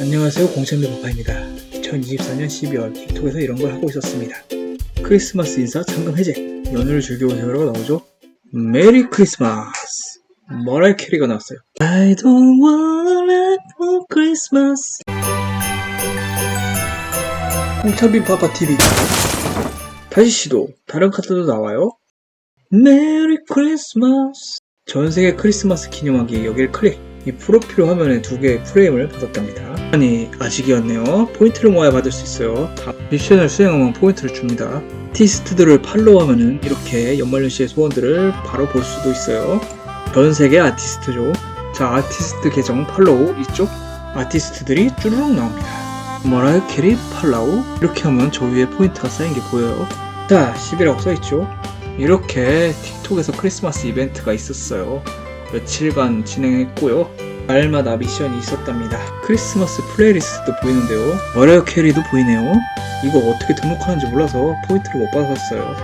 안녕하세요. 공천대 파파입니다. 2024년 12월 틱톡에서 이런 걸 하고 있었습니다. 크리스마스 인사 잠금 해제 연휴를 즐겨보세요라고 나오죠? 메리 크리스마스! 머라이 캐리가 나왔어요. I don't wanna for Christmas. 홍차빈 파파TV 다시 시도 다른 카드도 나와요. 메리 크리스마스! 전세계 크리스마스 기념하기 여길 클릭. 이 프로필 화면에 두 개의 프레임을 받았답니다 아니 아직이었네요. 포인트를 모아야 받을 수 있어요. 다 미션을 수행하면 포인트를 줍니다. 아티스트들을 팔로우하면은 이렇게 연말연 시의 소원들을 바로 볼 수도 있어요. 전 세계 아티스트죠. 자 아티스트 계정 팔로우 이쪽 아티스트들이 쭈르륵 나옵니다. 머라이어 캐리 팔로우? 이렇게 하면 저 위에 포인트가 쌓인 게 보여요. 자 10이라고 써있죠? 이렇게 틱톡에서 크리스마스 이벤트가 있었어요. 며칠간 진행했고요. 날마다 미션이 있었답니다. 크리스마스 플레이리스트도 보이는데요. 머라이어 캐리도 보이네요. 이거 어떻게 등록하는지 몰라서 포인트를 못 받았어요.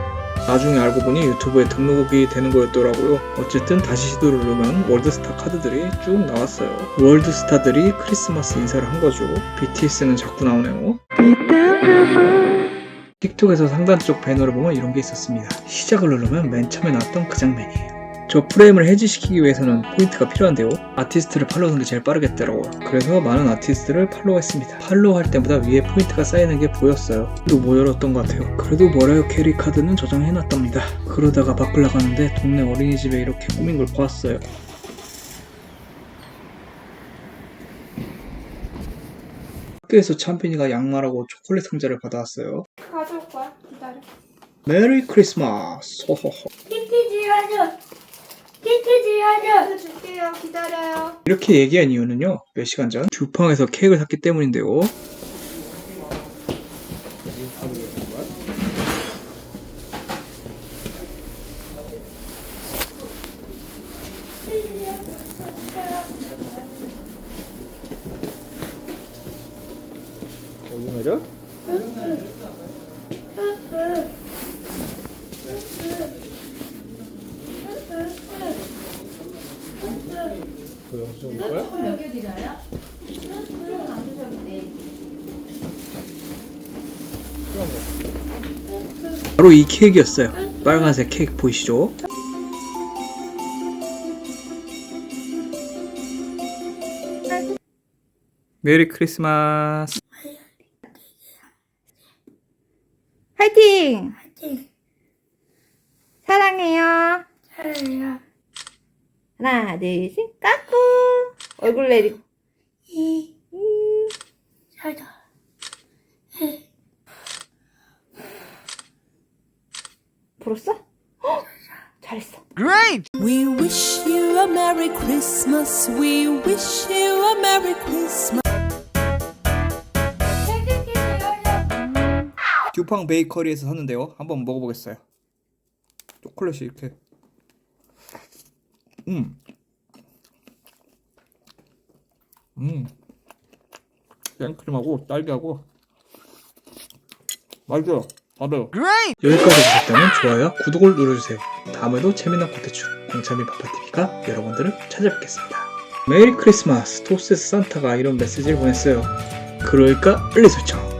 나중에 알고 보니 유튜브에 등록이 되는 거였더라고요. 어쨌든 다시 시도를 누르면 월드스타 카드들이 쭉 나왔어요. 월드스타들이 크리스마스 인사를 한 거죠. BTS는 자꾸 나오네요. 틱톡에서 상단 쪽 배너를 보면 이런 게 있었습니다. 시작을 누르면 맨 처음에 나왔던 그 장면이에요. 저 프레임을 해지시키기 위해서는 포인트가 필요한데요. 아티스트를 팔로우하는 게 제일 빠르겠더라고요. 그래서 많은 아티스트를 팔로우했습니다. 팔로우할 때보다 위에 포인트가 쌓이는 게 보였어요. 또 모자랐던 것 같아요. 그래도 머라이어 캐리 카드는 저장해놨답니다. 그러다가 밖을 나가는데 동네 어린이집에 이렇게 꾸민 걸 보았어요. 학교에서 참빈이가 양말하고 초콜릿 상자를 받아왔어요. 가져올 거야. 기다려. 메리 크리스마스. 호호호. 키티지 하 줄게요. 기다려요. 이렇게 얘기한 이유는요, 몇 시간 전 듀팡에서 케이크를 샀기 때문인데요. 맞아? 그 영수 거야? 바로 이 케이크였어요. 빨간색 케이크 보이시죠? 메리 크리스마스. 화이팅! 화이팅! 사랑해요. 사랑해요. 하나, 둘, 셋! 얼굴 내리고. 이, 음, 사자. 불었어? 헉, 잘했어. We wish you a Merry Christmas. We wish you a Merry Christmas. 듀팡 베이커리에서 샀는데요. 한번 먹어보겠어요. 초콜릿이 이렇게. 음. 음. 생크림하고 딸기하고. 맛있어요. 받아요. 여기까지 보셨다면 좋아요와 구독을 눌러주세요. 다음에도 재미난 콘텐츠 공차미 파파TV가 여러분들을 찾아뵙겠습니다. 메리 크리스마스 토스에서 산타가 이런 메시지를 보냈어요. 그러니까 알리 설정.